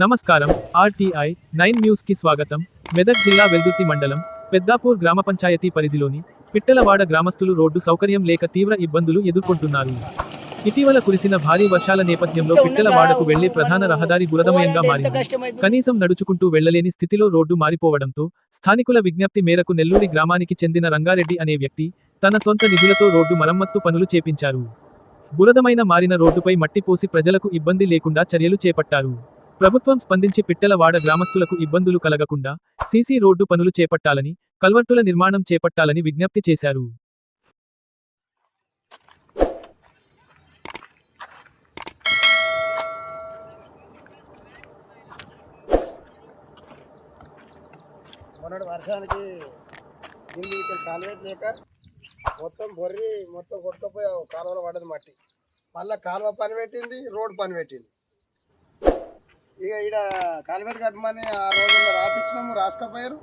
నమస్కారం RTI nine న్యూస్కి స్వాగతం. మెదక్ జిల్లా వెల్దుర్తి మండలం పెద్దాపూర్ గ్రామ పంచాయతీ పరిధిలోని పిట్టలవాడ గ్రామస్తులు రోడ్డు సౌకర్యం లేక తీవ్ర ఇబ్బందులు ఎదుర్కొంటున్నారు. ఇటీవల కురిసిన భారీ వర్షాల నేపథ్యంలో పిట్టలవాడకు వెళ్ళే ప్రధాన రహదారి బురదమయంగా మారింది. కనీసం నడుచుకుంటూ వెళ్ళలేని స్థితిలో రోడ్డు మారిపోవడంతో స్థానికుల విజ్ఞప్తి మేరకు నెల్లూరి గ్రామానికి చెందిన రంగారెడ్డి అనే వ్యక్తి తన సొంత నిధులతో రోడ్డు మరమ్మత్తు పనులు చేపించారు. బురదమైన మారిన రోడ్డుపై మట్టి పోసి ప్రజలకు ఇబ్బంది లేకుండా చర్యలు చేపట్టారు. ప్రభుత్వం స్పందించి పిట్టలవాడ గ్రామస్తులకు ఇబ్బందులు కలగకుండా సీసీ రోడ్డు పనులు చేపట్టాలని కల్వర్టుల నిర్మాణం చేపట్టాలని విజ్ఞప్తి చేశారు. మొన్నటి వర్షానికి కాలువేట్ లేక మొత్తం బొర్రి మొత్తం కొట్టుకుపోయి ఆ కాలువలో పడ్డది మట్టి. మళ్ళీ కాలువ పని పెట్టింది రోడ్డు పని పెట్టింది. ఇక ఈడ కాలువేట్ కట్టమని ఆ రోజుల్లో రాపించినాము రాసుకపోయారు.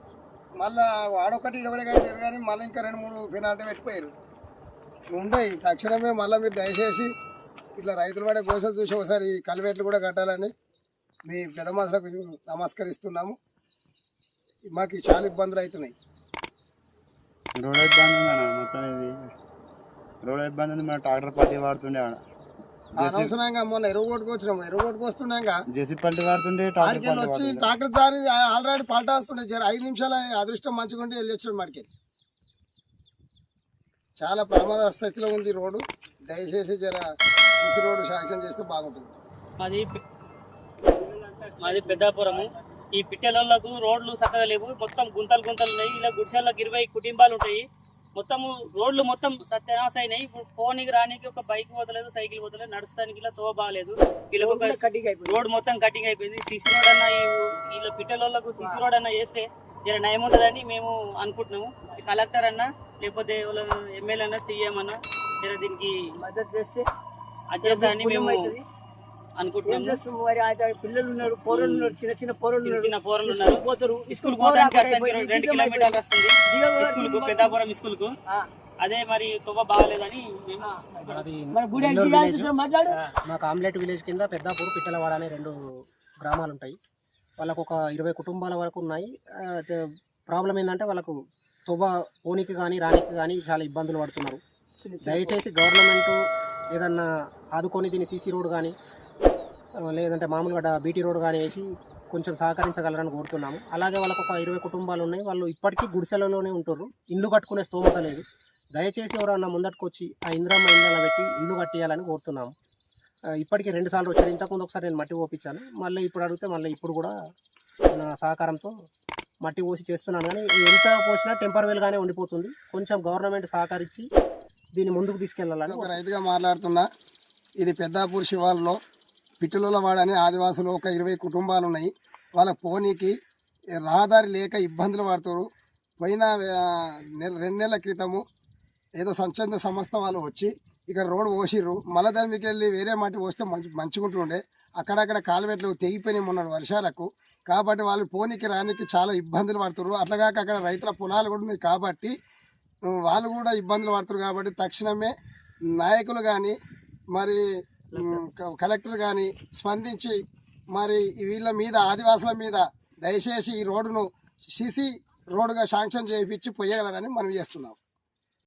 మళ్ళీ వాడొకటి ఇడవడే కట్టారు కానీ మళ్ళీ ఇంకా రెండు మూడు పెనాల్టీ పెట్టిపోయారు. ఉంటాయి తక్షణమే మళ్ళీ మీరు దయచేసి ఇట్లా రైతులు పడే గోసలు చూసి ఒకసారి ఈ కూడా కట్టాలని మీ పెద్ద మనుషులకు నమస్కరిస్తున్నాము. మాకు చాలా ఇబ్బందులు అవుతున్నాయి. రోడ్ ఇబ్బంది ఉంది మొత్తం ఇది. రోడ్ ఇబ్బంది ఉంది మన ట్రాక్టర్ పార్టీ వాడుతుండే ఆడ. అనవసరంగా మొన్న జేసీ పల్టీ వాడుతుండే వచ్చి ట్రాక్టర్ జారి ఆల్రెడీ పల్టా వస్తుండే. జర ఐదు నిమిషాల అదృష్టం మంచిగా ఉంటే వెళ్ళి వచ్చాడు మాడికి. చాలా ప్రమాద స్థితిలో ఉంది ఈ రోడ్డు. దయచేసి జర సిసి రోడ్డు శాంక్షన్ చేస్తే బాగుంటుంది. మాది మాది పెద్దాపురము. ఈ పిట్టెలకు రోడ్లు చక్కగా లేవు. మొత్తం గుంతలు గుంతలు ఉన్నాయి. ఇలా గుడిసెలకు ఇరవై కుటుంబాలు ఉంటాయి. మొత్తము రోడ్లు మొత్తం సత్యనాశ అయినాయి. ఇప్పుడు పోనీకి రానికి ఒక బైక్ పోతలేదు సైకిల్ పోతలేదు నడుస్తానికి ఇలా తో బాగాలేదు. వీళ్ళకి ఒక రోడ్ మొత్తం కటింగ్ అయిపోయింది. సిసి రోడ్ అన్న ఈ- వీళ్ళ పిట్టెలకు సిసి రోడ్ అన్న వేస్తే జర నయం ఉంటుందని మేము అనుకుంటున్నాము. కలెక్టర్ అన్న లేకపోతే ఎమ్మెల్యే అన్న సీఎం అన్న జర దీనికి మద్దతు చేస్తే అడ్జస్ట్ అని మేము అనుకుంటున్నాము. మరి ఆయన పిల్లలు ఉన్నారు పోరలు ఉన్నారు చిన్న చిన్న పోరలు చిన్న ఉన్నారు. చిన్న పోరలు స్కూల్ ఉన్నారు. పోతారు స్కూల్ పోరా పోతానికి అక్కడ అసలు అయిపోయింది. రెండు దిగం కిలోమీటర్లు అయిపోయింది. వస్తుంది. దిగం స్కూల్కు అయిపోయింది. పెద్దాపురం స్కూల్కు ఆ. అదే మరి తువ్వ బాగలేదని మాకు ఆమ్లెట్ విలేజ్ కింద పెద్దాపూర్ పిట్టలవాడ అనే రెండు గ్రామాలు ఉంటాయి వాళ్ళకు ఒక ఇరవై కుటుంబాల వరకు ఉన్నాయి. ప్రాబ్లం ఏంటంటే వాళ్ళకు తువ్వ పోనీకి కానీ రానికి కానీ చాలా ఇబ్బందులు పడుతున్నారు. దయచేసి గవర్నమెంట్ ఏదన్నా ఆదుకొని దీన్ని సీసీ రోడ్ కానీ లేదంటే మామూలుగా బీటీ రోడ్ కానీ వేసి కొంచెం సహకరించగలరని కోరుతున్నాము. అలాగే వాళ్ళకు ఒక ఇరవై కుటుంబాలు ఉన్నాయి. వాళ్ళు ఇప్పటికీ గుడిసెలలోనే ఉంటుర్రు. ఇల్లు కట్టుకునే స్తోమత లేదు. దయచేసి ఎవరన్నా ముందట్టుకొచ్చి ఆ ఇంద్రమ్మ ఇండ్ల పెట్టి ఇల్లు కట్టేయాలని కోరుతున్నాము. ఇప్పటికీ రెండు సార్లు వచ్చారు. ఇంతకుముందు ఒకసారి నేను మట్టి పోపించాను మళ్ళీ ఇప్పుడు అడిగితే మళ్ళీ ఇప్పుడు కూడా నా సహకారంతో మట్టి పోసి చేస్తున్నాను. కానీ ఎంత పోసినా టెంపరవరీగానే ఉండిపోతుంది. కొంచెం గవర్నమెంట్ సహకరించి దీన్ని ముందుకు తీసుకెళ్ళాలని ఒక రైతుగా మాట్లాడుతున్నా. ఇది పెద్దాపూర్ శివార్లో పిట్టలలో వాడని ఆదివాసులు ఒక ఇరవై కుటుంబాలు ఉన్నాయి వాళ్ళ పోనీకి రహదారి లేక ఇబ్బందులు పడుతారు. పోయిన రెండు నెలల క్రితము ఏదో స్వచ్ఛంద సంస్థ వాళ్ళు వచ్చి ఇక్కడ రోడ్డు పోసిర్రు. మళ్ళీ దానికి వెళ్ళి వేరే మట్టి పోస్తే మంచి మంచిగుంటుండే. అక్కడక్కడ కాలువెట్లు తెగిపోయినాయి మొన్న వర్షాలకు. కాబట్టి వాళ్ళు పోనీకి రానికి చాలా ఇబ్బందులు పడుతున్నారు అట్లాగాక అక్కడ రైతుల పొలాలు కూడా ఉన్నాయి కాబట్టి వాళ్ళు కూడా ఇబ్బందులు పడుతున్నారు కాబట్టి తక్షణమే నాయకులు కానీ మరి కలెక్టర్ కానీ స్పందించి మరి వీళ్ళ మీద ఆదివాసుల మీద దయచేసి ఈ రోడ్డును సిసి రోడ్డుగా శాంక్షన్ చేయించి పోయగలరని మనం చేస్తున్నాం.